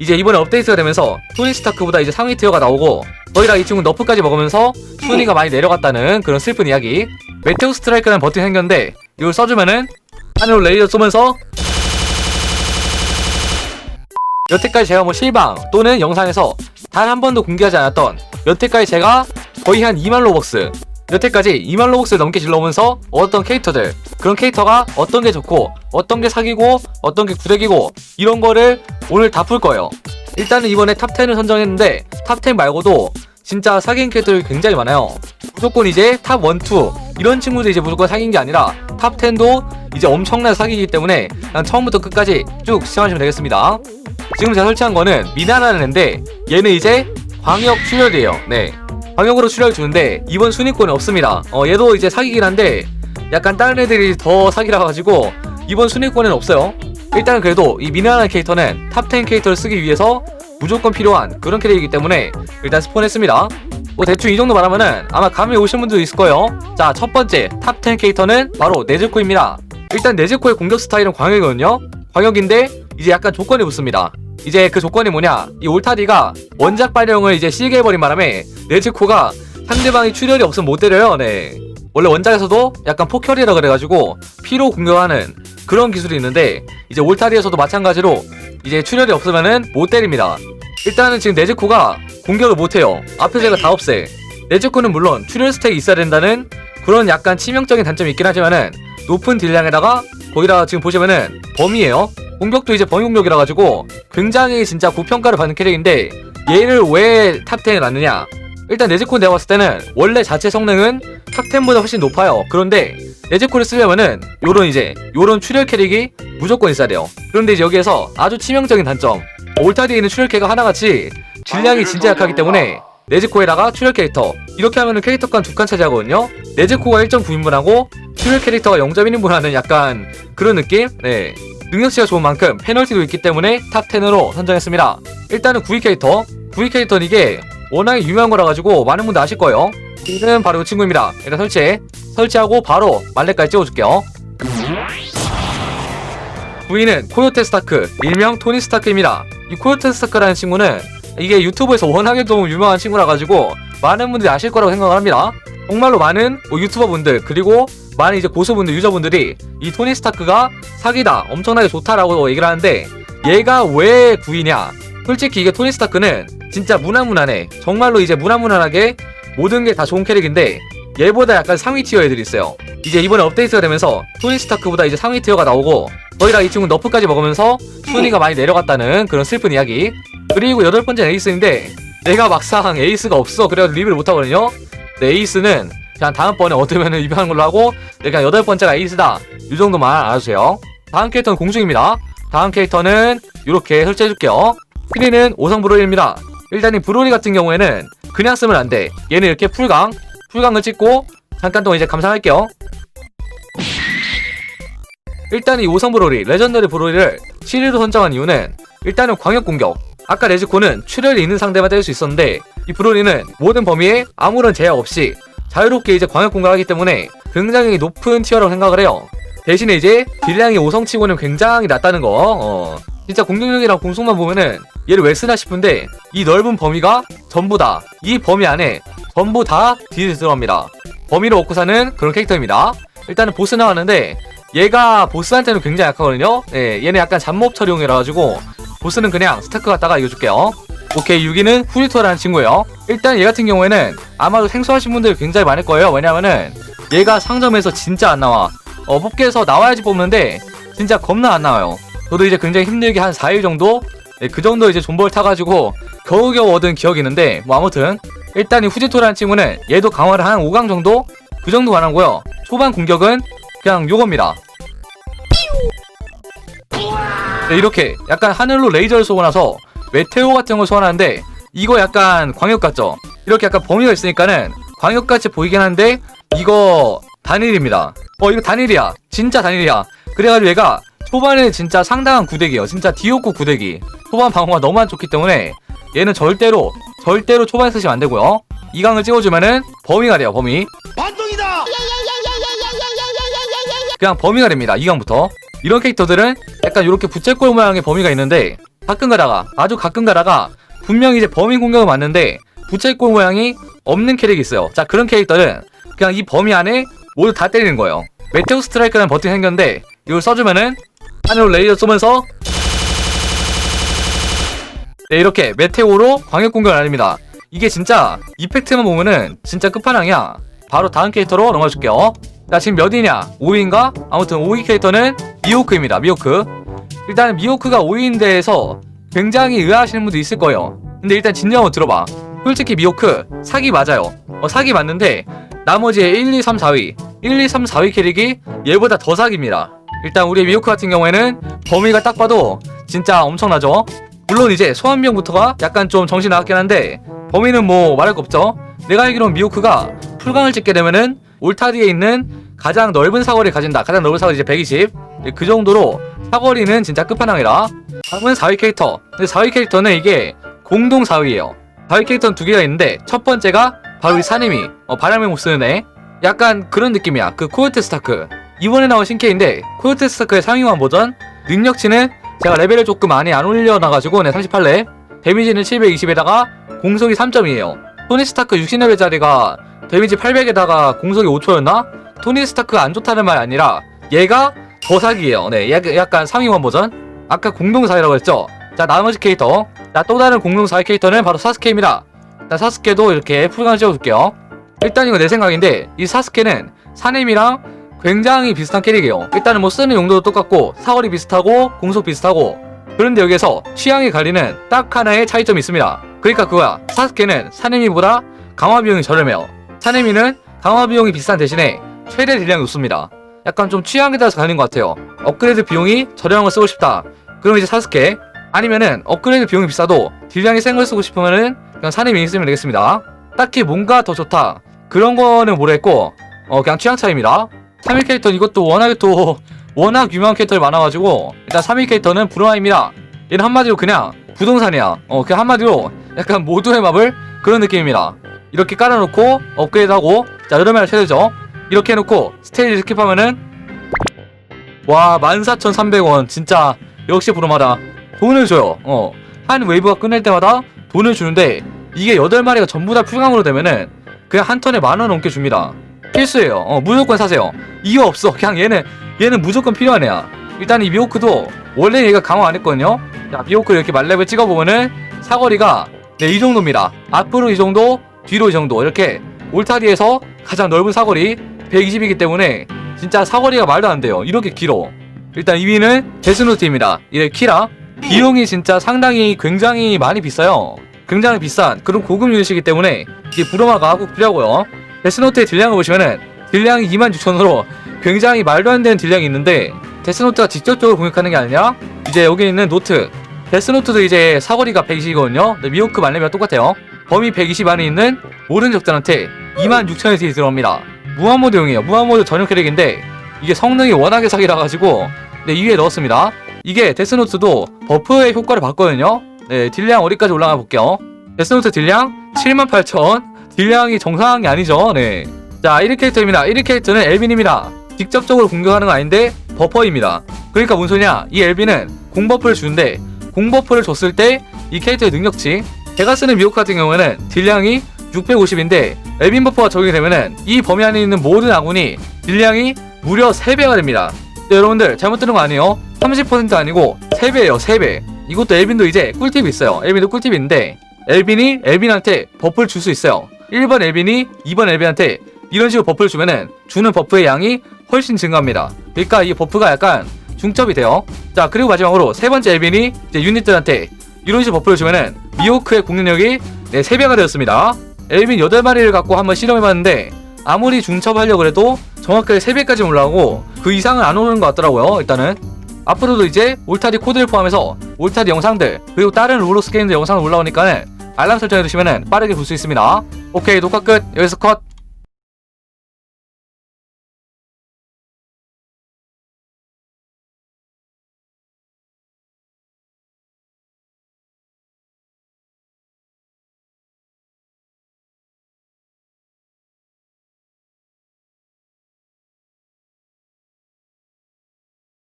이제 이번에 업데이트가 되면서 토니 스타크보다 이제 상위 티어가 나오고 거기다 이 친구 너프까지 먹으면서 순위가 많이 내려갔다는 그런 슬픈 이야기. 메테오 스트라이크라는 버튼이 생겼는데 이걸 써주면은 하늘로 레이저 쏘면서 여태까지 제가 뭐 실방 또는 영상에서 단 한 번도 공개하지 않았던 여태까지 제가 거의 한 2만 로벅스 여태까지 2만 로벅스 넘게 질러오면서 어떤 캐릭터들 그런 캐릭터가 어떤 게 좋고 어떤 게 사기고 어떤 게 구대기고 이런 거를 오늘 다 풀 거예요 일단은 이번에 탑 10을 선정했는데 탑10 말고도 진짜 사기인 캐릭터들이 굉장히 많아요 무조건 이제 탑 1, 2 이런 친구들 이제 무조건 사기인 게 아니라 탑 10도 이제 엄청난 사기이기 때문에 그냥 처음부터 끝까지 쭉 시청하시면 되겠습니다 지금 제가 설치한 거는 미나라는 애인데 얘는 이제 광역 출혈이에요. 네. 광역으로 출혈 주는데 이번 순위권에 없습니다. 어 얘도 이제 사기긴 한데 약간 다른 애들이 더 사기라 가지고 이번 순위권에는 없어요. 일단 그래도 이 미나라는 캐릭터는 탑10 캐릭터를 쓰기 위해서 무조건 필요한 그런 캐릭이기 때문에 일단 스폰했습니다. 뭐 대충 이 정도 말하면은 아마 감이 오신 분도 있을 거예요. 자, 첫 번째 탑10 캐릭터는 바로 네즈코입니다. 일단 네즈코의 공격 스타일은 광역이거든요. 광역인데 이제 약간 조건이 붙습니다. 이제 그 조건이 뭐냐? 이 올타디가 원작 발령을 이제 시게 해버린 바람에 네즈코가 상대방이 출혈이 없으면 못 때려요. 네. 원래 원작에서도 약간 포컬이라 그래가지고 피로 공격하는 그런 기술이 있는데 이제 올타디에서도 마찬가지로 이제 출혈이 없으면은 못 때립니다. 일단은 지금 네즈코가 공격을 못해요. 앞에 제가 다 없애. 네즈코는 물론 출혈 스택이 있어야 된다는 그런 약간 치명적인 단점이 있긴 하지만은 높은 딜량에다가 거기다가 지금 보시면은 범위에요. 공격도 이제 범위 공격이라 가지고 굉장히 진짜 고평가를 받는 캐릭인데 얘를 왜 탑 10에 놨느냐? 일단 네즈코 내가 봤을 때는 원래 자체 성능은 탑 10보다 훨씬 높아요. 그런데 네즈코를 쓰려면은 요런 이제 요런 출혈 캐릭이 무조건 있어야 돼요. 그런데 이제 여기에서 아주 치명적인 단점 올타디에 있는 출혈 캐가 하나같이 질량이 진짜 약하기 때문에 네즈코에다가 출혈 캐릭터 이렇게 하면은 캐릭터 간 두 칸 차지하거든요 네즈코가 1.9인분하고 출혈 캐릭터가 0.1인분 하는 약간 그런 느낌? 네 능력치가 좋은 만큼 페널티도 있기 때문에 탑 10으로 선정했습니다. 일단은 9위 캐릭터. 9위 캐릭터는 이게 워낙에 유명한 거라 가지고 많은 분들 아실 거예요. 이는 바로 이 친구입니다. 일단 설치. 설치하고 바로 말레까지 찍어줄게요. 9위는 코요테 스타크 일명 토니 스타크입니다. 이 코요테 스타크라는 친구는 이게 유튜브에서 워낙에 너무 유명한 친구라 가지고 많은 분들이 아실 거라고 생각을 합니다. 정말로 많은 뭐 유튜버 분들 그리고 많은 이제 고수분들 유저분들이 이 토니 스타크가 사기다 엄청나게 좋다라고 얘기를 하는데 얘가 왜 9위냐? 솔직히 이게 토니 스타크는 진짜 무난무난해. 정말로 이제 무난무난하게 모든 게 다 좋은 캐릭인데 얘보다 약간 상위 티어 애들이 있어요. 이제 이번에 업데이트가 되면서 토니 스타크보다 이제 상위 티어가 나오고 거기다 이 친구 너프까지 먹으면서 순위가 많이 내려갔다는 그런 슬픈 이야기. 그리고 여덟 번째 에이스인데 내가 막상 에이스가 없어 그래가지고 리뷰를 못하거든요. 네, 에이스는 그냥 다음번에 얻으면 리뷰하는 걸로 하고 내가 여덟 번째가 에이스다 이 정도만 알아주세요. 다음 캐릭터는 공중입니다. 다음 캐릭터는 이렇게 설치해줄게요. 1위는 오성브로리입니다. 일단 이 브로리 같은 경우에는 그냥 쓰면 안 돼. 얘는 이렇게 풀강, 풀강을 찍고 잠깐 동안 이제 감상할게요. 일단 이 오성 브로리, 레전더리 브로리를 7위로 선정한 이유는 일단은 광역 공격. 아까 레즈코는 출혈이 있는 상대만 때릴 수 있었는데 이 브로리는 모든 범위에 아무런 제약 없이 자유롭게 이제 광역 공격을 하기 때문에 굉장히 높은 티어라고 생각을 해요. 대신에 이제 딜량이 5성치고는 굉장히 낮다는 거. 어. 진짜 공격력이랑 공속만 보면은 얘를 왜 쓰나 싶은데 이 넓은 범위가 전부 다 이 범위 안에 전부 다 딜이 들어갑니다. 범위를 얻고 사는 그런 캐릭터입니다. 일단은 보스 나왔는데 얘가 보스한테는 굉장히 약하거든요. 예, 얘는 약간 잡몹 처리용이라 가지고 보스는 그냥 스타크 갖다가 이겨줄게요. 오케이 6위는 후리토라는 친구예요. 일단 얘 같은 경우에는 아마도 생소하신 분들이 굉장히 많을 거예요. 왜냐면은 얘가 상점에서 진짜 안 나와. 어 뽑기에서 나와야지 뽑는데 진짜 겁나 안 나와요. 저도 이제 굉장히 힘들게 한 4일 정도 네, 그 정도 이제 존버를 타가지고 겨우겨우 얻은 기억이 있는데 뭐 아무튼 일단 이 후지토라는 친구는 얘도 강화를 한 5강 정도 그 정도 가능고요. 초반 공격은 그냥 요겁니다. 네, 이렇게 약간 하늘로 레이저를 쏘고 나서 메테오 같은 걸 소환하는데 이거 약간 광역 같죠? 이렇게 약간 범위가 있으니까는 광역같이 보이긴 한데 이거 단일입니다. 어 이거 단일이야. 진짜 단일이야. 그래가지고 얘가 초반에 진짜 상당한 구대기예요. 진짜 디오코 구대기. 초반 방어가 너무 안 좋기 때문에 얘는 절대로 절대로 초반에 쓰시면 안 되고요. 이강을 찍어주면은 범위가 돼요. 범위. 반동이다! 그냥 범위가 됩니다. 2강부터. 이런 캐릭터들은 약간 이렇게 부채꼴 모양의 범위가 있는데 가끔 가다가 아주 가끔 가다가 분명히 이제 범인 공격은 맞는데 부채꼴 모양이 없는 캐릭이 있어요. 자 그런 캐릭터는 그냥 이 범위 안에 모두 다 때리는 거예요. 메테오 스트라이크라는 버튼이 생겼는데 이걸 써주면은 하늘로 레이저 쏘면서 네, 이렇게 메테오로 광역 공격을 날립니다. 이게 진짜 이펙트만 보면은 진짜 끝판왕이야. 바로 다음 캐릭터로 넘어갈게요. 자 지금 몇 위냐? 5위인가? 아무튼 5위 캐릭터는 미호크입니다. 미호크. 일단 미호크가 5위인 데에서 굉장히 의아하시는 분도 있을 거예요. 근데 일단 진정으로 들어봐. 솔직히 미호크 사기 맞아요. 어, 사기 맞는데 나머지 1, 2, 3, 4위 1, 2, 3, 4위 캐릭이 얘보다 더 사기입니다. 일단 우리 미호크 같은 경우에는 범위가 딱 봐도 진짜 엄청나죠. 물론 이제 소환병부터가 약간 좀 정신 나갔긴 한데 범위는 뭐 말할 거 없죠. 내가 알기로는 미호크가 풀강을 찍게 되면은 올타리에 있는 가장 넓은 사거리를 가진다. 가장 넓은 사거리 이제 120. 네, 그 정도로 사거리는 진짜 끝판왕이라. 다음은 4위 캐릭터. 근데 4위 캐릭터는 이게 공동 4위예요. 4위 캐릭터는 두 개가 있는데 첫 번째가 바로 이 사님이 어, 바람을 못 쓰는 애. 약간 그런 느낌이야. 그 코요테 스타크. 이번에 나온 신캐인데 코요테 스타크의 상위만 버전 능력치는 제가 레벨을 조금 많이 안 올려놔가지고 네 38렙 데미지는 720에다가 공속이 3점이에요 토니 스타크 60레벨짜리가 데미지 800에다가 공속이 5초였나? 토니 스타크가 안 좋다는 말이 아니라 얘가 더 사기예요 네 약- 약간 상위원 버전 아까 공동 4위라고 했죠 자 나머지 캐릭터 자 또 다른 공동 4위 캐릭터는 바로 사스케입니다 자 사스케도 이렇게 풀강을 찍어줄게요 일단 이거 내 생각인데 이 사스케는 사nem이랑 굉장히 비슷한 캐릭이에요. 일단은 뭐 쓰는 용도도 똑같고 사거리 비슷하고 공속 비슷하고 그런데 여기서 취향이 갈리는 딱 하나의 차이점이 있습니다. 그러니까 그거야. 사스케는 사네미보다 강화 비용이 저렴해요. 사네미는 강화 비용이 비싼 대신에 최대 딜량이 높습니다. 약간 좀 취향에 따라서 갈리는 것 같아요. 업그레이드 비용이 저렴한 걸 쓰고 싶다. 그럼 이제 사스케 아니면은 업그레이드 비용이 비싸도 딜량이 센 걸 쓰고 싶으면은 그냥 사네미 쓰면 되겠습니다. 딱히 뭔가 더 좋다. 그런 거는 모르겠고 어 그냥 취향 차이입니다. 3위 캐릭터 이것도 워낙에 또 워낙 유명한 캐릭터를 많아가지고 일단 3위 캐릭터는 브루마입니다. 얘는 한마디로 그냥 부동산이야. 어 그냥 한마디로 약간 모두의 맵을 그런 느낌입니다. 이렇게 깔아놓고 업그레이드하고 자 여름에는 최대죠. 이렇게 해놓고 스테이지 스킵하면은 와 14,300원 진짜 역시 부름하다. 돈을 줘요. 어한 웨이브가 끝날 때마다 돈을 주는데 이게 8마리가 전부 다 풀강으로 되면은 그냥 한 턴에 만 원 넘게 줍니다. 필수예요. 어, 무조건 사세요. 이거 없어. 그냥 얘는 얘는 무조건 필요한 애야. 일단 이 미호크도 원래 얘가 강화 안 했거든요. 자, 미호크 이렇게 말렙을 찍어보면은 사거리가 네, 이 정도입니다. 앞으로 이 정도, 뒤로 이 정도. 이렇게 올타리에서 가장 넓은 사거리 120이기 때문에 진짜 사거리가 말도 안 돼요. 이렇게 길어. 일단 2위는 데스노트입니다. 이래 키라. 비용이 진짜 상당히 굉장히 많이 비싸요. 굉장히 비싼 그런 고급 유닛이기 때문에 이게 부르마가 꼭 필요하고요. 데스노트의 딜량을 보시면은 딜량이 26,000으로 굉장히 말도 안 되는 딜량이 있는데 데스노트가 직접적으로 공격하는 게 아니라 이제 여기 있는 노트 데스노트도 이제 사거리가 120이거든요. 미호크 말레미와 똑같아요. 범위 120 안에 있는 모든 적들한테 26,000의 딜이 들어옵니다. 무한모드용이에요. 무한모드 전용 캐릭인데 이게 성능이 워낙에 사기라 가지고 네, 2위에 넣었습니다. 이게 데스노트도 버프의 효과를 봤거든요. 네, 딜량 어디까지 올라가 볼게요. 데스노트 딜량 78,000. 딜량이 정상한 게 아니죠. 네. 자, 1위 캐릭터입니다. 1위 캐릭터는 엘빈입니다. 직접적으로 공격하는 건 아닌데 버퍼입니다. 그러니까 뭔 소리냐? 이 엘빈은 공버프를 주는데 공버프를 줬을 때 이 캐릭터의 능력치 제가 쓰는 미호크 같은 경우에는 딜량이 650인데 엘빈 버퍼가 적용이 되면은 이 범위 안에 있는 모든 아군이 딜량이 무려 3배가 됩니다. 네, 여러분들 잘못 들은 거 아니에요? 30% 아니고 3배예요 3배. 이것도 엘빈도 이제 꿀팁이 있어요. 엘빈도 꿀팁이 있는데 엘빈이 엘빈한테 버프를 줄 수 있어요. 1번 엘빈이 2번 엘빈한테 이런 식으로 버프를 주면은 주는 버프의 양이 훨씬 증가합니다. 그러니까 이 버프가 약간 중첩이 돼요. 자 그리고 마지막으로 세 번째 엘빈이 이제 유닛들한테 이런 식으로 버프를 주면은 미호크의 공격력이 네, 3배가 되었습니다. 엘빈 8마리를 갖고 한번 실험해봤는데 아무리 중첩하려고 해도 정확하게 3배까지 올라오고 그 이상은 안 오는 것 같더라고요 일단은. 앞으로도 이제 울타리 코드를 포함해서 울타리 영상들 그리고 다른 로로스 게임들 영상 올라오니까는 알람 설정해 두시면 빠르게 볼 수 있습니다. 오케이 녹화 끝. 여기서 컷